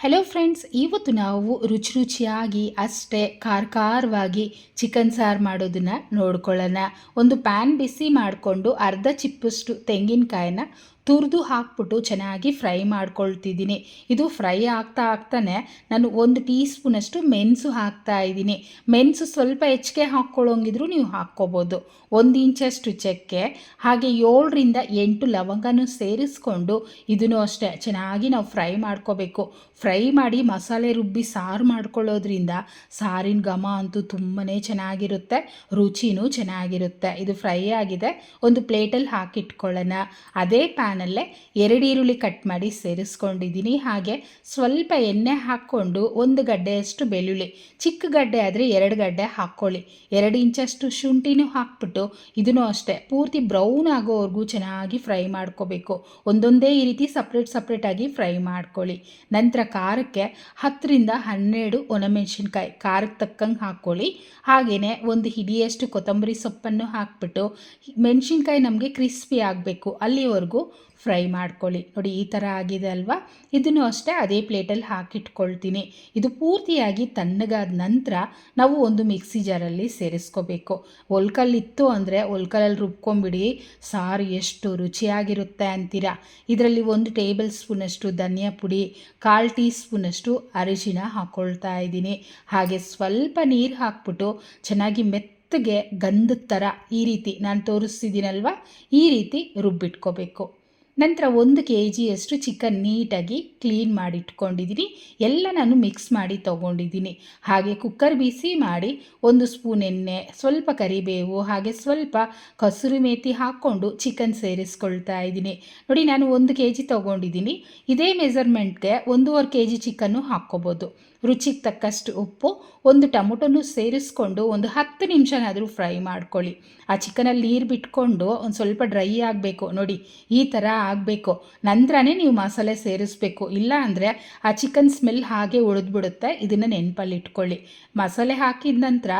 Hello friends ಇವತ್ತು ನಾವು ರುಚಿ ರುಚಿಯಾಗಿ ಅಷ್ಟೇ ಖಾರ ಖಾರವಾಗಿ ಚಿಕನ್ ಸಾರು ಮಾಡೋದನ್ನು ನೋಡ್ಕೊಳ್ಳೋಣ. ಒಂದು ಪ್ಯಾನ್ ಬಿಸಿ ಮಾಡಿಕೊಂಡು ಅರ್ಧ ಚಿಪ್ಪಷ್ಟು ತೆಂಗಿನಕಾಯಿನ ತುರಿದು ಹಾಕ್ಬಿಟ್ಟು ಚೆನ್ನಾಗಿ ಫ್ರೈ ಮಾಡ್ಕೊಳ್ತಿದ್ದೀನಿ. ಇದು ಫ್ರೈ ಆಗ್ತಾ ಆಗ್ತಾನೆ ನಾನು ಒಂದು ಟೀ ಸ್ಪೂನಷ್ಟು ಮೆಣಸು ಹಾಕ್ತಾ ಇದ್ದೀನಿ. ಮೆಣಸು ಸ್ವಲ್ಪ ಹೆಚ್ಚಿಗೆ ಹಾಕ್ಕೊಳ್ಳೋಂಗಿದ್ರು ನೀವು ಹಾಕ್ಕೋಬೋದು. ಒಂದು ಇಂಚಷ್ಟು ಚಕ್ಕೆ, ಹಾಗೆ ಏಳರಿಂದ ಎಂಟು ಲವಂಗನೂ ಸೇರಿಸ್ಕೊಂಡು ಇದನ್ನು ಅಷ್ಟೇ ಚೆನ್ನಾಗಿ ನಾವು ಫ್ರೈ ಮಾಡ್ಕೋಬೇಕು. ಫ್ರೈ ಮಾಡಿ ಮಸಾಲೆ ರುಬ್ಬಿ ಸಾರು ಮಾಡ್ಕೊಳ್ಳೋದ್ರಿಂದ ಸಾರಿನ ಘಮ ಅಂತೂ ತುಂಬಾ ಚೆನ್ನಾಗಿರುತ್ತೆ, ರುಚಿನೂ ಚೆನ್ನಾಗಿರುತ್ತೆ. ಇದು ಫ್ರೈ ಆಗಿದೆ. ಒಂದು ಪ್ಲೇಟಲ್ಲಿ ಹಾಕಿಟ್ಕೊಳ್ಳೋಣ. ಅದೇ ಪ್ಯಾನಲ್ಲೇ ಎರಡು ಈರುಳ್ಳಿ ಕಟ್ ಮಾಡಿ ಸೇರಿಸ್ಕೊಂಡಿದ್ದೀನಿ. ಹಾಗೆ ಸ್ವಲ್ಪ ಎಣ್ಣೆ ಹಾಕ್ಕೊಂಡು ಒಂದು ಗಡ್ಡೆಯಷ್ಟು ಬೆಳ್ಳುಳ್ಳಿ, ಚಿಕ್ಕ ಗಡ್ಡೆ ಆದರೆ ಎರಡು ಗಡ್ಡೆ ಹಾಕ್ಕೊಳ್ಳಿ. ಎರಡು ಇಂಚಷ್ಟು ಶುಂಠಿನೂ ಹಾಕ್ಬಿಟ್ಟು ಇದನ್ನು ಅಷ್ಟೇ ಪೂರ್ತಿ ಬ್ರೌನ್ ಆಗೋವರೆಗೂ ಚೆನ್ನಾಗಿ ಫ್ರೈ ಮಾಡ್ಕೋಬೇಕು. ಒಂದೊಂದೇ ಈ ರೀತಿ ಸಪ್ರೇಟ್ ಸಪ್ರೇಟಾಗಿ ಫ್ರೈ ಮಾಡ್ಕೊಳ್ಳಿ. ನಂತರ ಖಾರಕ್ಕೆ ಹತ್ತರಿಂದ ಹನ್ನೆರಡು ಒಣಮೆಣಸಿನ್ಕಾಯಿ ಖಾರಕ್ಕೆ ತಕ್ಕಂಗೆ ಹಾಕ್ಕೊಳ್ಳಿ. ಹಾಗೆಯೇ ಒಂದು ಹಿಡಿಯಷ್ಟು ಕೊತ್ತಂಬರಿ ಸೊಪ್ಪನ್ನು ಹಾಕ್ಬಿಟ್ಟು ಮೆಣಸಿನ್ಕಾಯಿ ನಮಗೆ ಕ್ರಿಸ್ಪಿ ಆಗಬೇಕು. ಅಲ್ಲಿವರೆಗೂ ಫ್ರೈ ಮಾಡ್ಕೊಳ್ಳಿ. ನೋಡಿ, ಈ ಥರ ಆಗಿದೆ ಅಲ್ವಾ? ಇದನ್ನು ಅಷ್ಟೇ ಅದೇ ಪ್ಲೇಟಲ್ಲಿ ಹಾಕಿಟ್ಕೊಳ್ತೀನಿ. ಇದು ಪೂರ್ತಿಯಾಗಿ ತಣ್ಣಗಾದ ನಂತರ ನಾವು ಒಂದು ಮಿಕ್ಸಿ ಜಾರಲ್ಲಿ ಸೇರಿಸ್ಕೋಬೇಕು. ಒಲ್ಕಲ್ಲಿತ್ತು ಅಂದರೆ ಒಲ್ಕಲಲ್ಲಿ ರುಬ್ಕೊಂಬಿಡಿ. ಸಾರು ಎಷ್ಟು ರುಚಿಯಾಗಿರುತ್ತೆ ಅಂತೀರಾ? ಇದರಲ್ಲಿ ಒಂದು ಟೇಬಲ್ ಸ್ಪೂನಷ್ಟು ಧನಿಯಾ ಪುಡಿ, ಕಾಲು ಟೀ ಸ್ಪೂನಷ್ಟು ಅರಿಶಿನ ಹಾಕ್ಕೊಳ್ತಾ ಇದ್ದೀನಿ. ಹಾಗೆ ಸ್ವಲ್ಪ ನೀರು ಹಾಕ್ಬಿಟ್ಟು ಚೆನ್ನಾಗಿ ಮೆತ್ತಗೆ ಗಂಧದ ಥರ ಈ ರೀತಿ, ನಾನು ತೋರಿಸ್ತಿದ್ದೀನಲ್ವ? ಈ ರೀತಿ ರುಬ್ಬಿಟ್ಕೋಬೇಕು. ನಂತರ ಒಂದು ಕೆ ಜಿಯಷ್ಟು ಚಿಕನ್ ನೀಟಾಗಿ ಕ್ಲೀನ್ ಮಾಡಿ ಇಟ್ಕೊಂಡಿದ್ದೀನಿ ಎಲ್ಲ ನಾನು ಮಿಕ್ಸ್ ಮಾಡಿ ತೊಗೊಂಡಿದ್ದೀನಿ. ಹಾಗೆ ಕುಕ್ಕರ್ ಬಿಸಿ ಮಾಡಿ ಒಂದು ಸ್ಪೂನ್ ಎಣ್ಣೆ, ಸ್ವಲ್ಪ ಕರಿಬೇವು, ಹಾಗೆ ಸ್ವಲ್ಪ ಕಸೂರಿ ಮೇತಿ ಹಾಕ್ಕೊಂಡು ಚಿಕನ್ ಸೇರಿಸ್ಕೊಳ್ತಾ ಇದ್ದೀನಿ. ನೋಡಿ ನಾನು ಒಂದು ಕೆ ಜಿ ತೊಗೊಂಡಿದ್ದೀನಿ. ಇದೇ ಮೆಸರ್ಮೆಂಟ್ಗೆ ಒಂದೂವರೆ ಕೆ ಜಿ ಚಿಕನ್ನು ಹಾಕ್ಕೋಬೋದು. ರುಚಿಗೆ ತಕ್ಕಷ್ಟು ಉಪ್ಪು, ಒಂದು ಟೊಮೊಟೊನು ಸೇರಿಸ್ಕೊಂಡು ಒಂದು ಹತ್ತು ನಿಮಿಷನಾದರೂ ಫ್ರೈ ಮಾಡ್ಕೊಳ್ಳಿ. ಆ ಚಿಕನಲ್ಲಿ ನೀರು ಬಿಟ್ಕೊಂಡು ಒಂದು ಸ್ವಲ್ಪ ಡ್ರೈ ಆಗಬೇಕು. ನೋಡಿ, ಈ ಥರ ಆಗಬೇಕು. ನಂತರನೇ ನೀವು ಮಸಾಲೆ ಸೇರಿಸ್ಬೇಕು. ಇಲ್ಲ ಅಂದರೆ ಆ ಚಿಕನ್ ಸ್ಮೆಲ್ ಹಾಗೆ ಉಳಿದ್ಬಿಡುತ್ತೆ. ಇದನ್ನು ನೆನಪಲ್ಲಿ ಇಟ್ಕೊಳ್ಳಿ. ಮಸಾಲೆ ಹಾಕಿದ ನಂತರ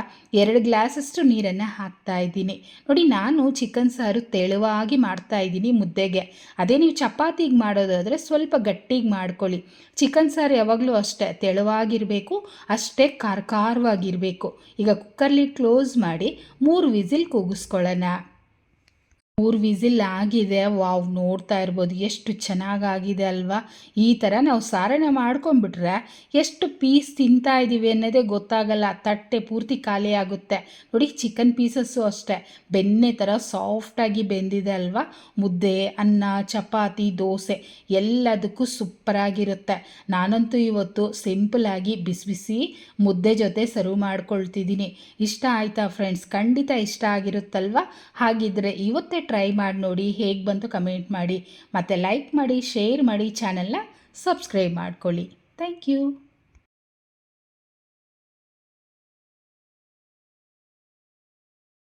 ಎರಡು ಗ್ಲಾಸಷ್ಟು ನೀರನ್ನು ಹಾಕ್ತಾ ಇದ್ದೀನಿ. ನೋಡಿ, ನಾನು ಚಿಕನ್ ಸಾರು ತೆಳುವಾಗಿ ಮಾಡ್ತಾ ಇದ್ದೀನಿ ಮುದ್ದೆಗೆ. ಅದೇ ನೀವು ಚಪಾತಿಗೆ ಮಾಡೋದಾದರೆ ಸ್ವಲ್ಪ ಗಟ್ಟಿಗೆ ಮಾಡ್ಕೊಳ್ಳಿ. ಚಿಕನ್ ಸಾರು ಯಾವಾಗಲೂ ಅಷ್ಟೇ, ತೆಳುವಾಗಿರಬೇಕು, ಅಷ್ಟೇ ಖಾರ ಖಾರವಾಗಿರಬೇಕು ಈಗ ಕುಕ್ಕರ್ಲಿ ಕ್ಲೋಸ್ ಮಾಡಿ ಮೂರು ವಿಸಿಲ್ ಕೂಗಿಸ್ಕೊಳ್ಳೋಣ. ಮೂರು ವಿಸಿಲ್ ಆಗಿದೆ. ವಾವ್, ನೋಡ್ತಾ ಇರ್ಬೋದು. ಎಷ್ಟು ಚೆನ್ನಾಗಾಗಿದೆ ಅಲ್ವಾ? ಈ ಥರ ನಾವು ಸಾರಣೆ ಮಾಡ್ಕೊಂಬಿಟ್ರೆ ಎಷ್ಟು ಪೀಸ್ ತಿಂತಾ ಇದ್ದೀವಿ ಅನ್ನೋದೇ ಗೊತ್ತಾಗಲ್ಲ. ತಟ್ಟೆ ಪೂರ್ತಿ ಖಾಲಿ ಆಗುತ್ತೆ. ನೋಡಿ, ಚಿಕನ್ ಪೀಸಸ್ಸು ಅಷ್ಟೇ. ಬೆಣ್ಣೆ ಥರ ಸಾಫ್ಟಾಗಿ ಬೆಂದಿದೆ ಅಲ್ವಾ? ಮುದ್ದೆ, ಅನ್ನ, ಚಪಾತಿ, ದೋಸೆ ಎಲ್ಲದಕ್ಕೂ ಸೂಪರಾಗಿರುತ್ತೆ ನಾನಂತೂ ಇವತ್ತು ಸಿಂಪಲಾಗಿ ಬಿಸಿ ಬಿಸಿ ಮುದ್ದೆ ಜೊತೆ ಸರ್ವ್ ಮಾಡ್ಕೊಳ್ತಿದ್ದೀನಿ. ಇಷ್ಟ ಆಯಿತಾ ಫ್ರೆಂಡ್ಸ್? ಖಂಡಿತ ಇಷ್ಟ ಆಗಿರುತ್ತಲ್ವ? ಹಾಗಿದ್ರೆ ಇವತ್ತೇ ಟ್ರೈ ಮಾಡಿ ನೋಡಿ, ಹೇಗೆ ಬಂತು ಕಮೆಂಟ್ ಮಾಡಿ. ಮತ್ತು ಲೈಕ್ ಮಾಡಿ ಶೇರ್ ಮಾಡಿ ಚಾನಲ್ನ ಸಬ್ಸ್ಕ್ರೈಬ್ ಮಾಡ್ಕೊಳ್ಳಿ. Thank you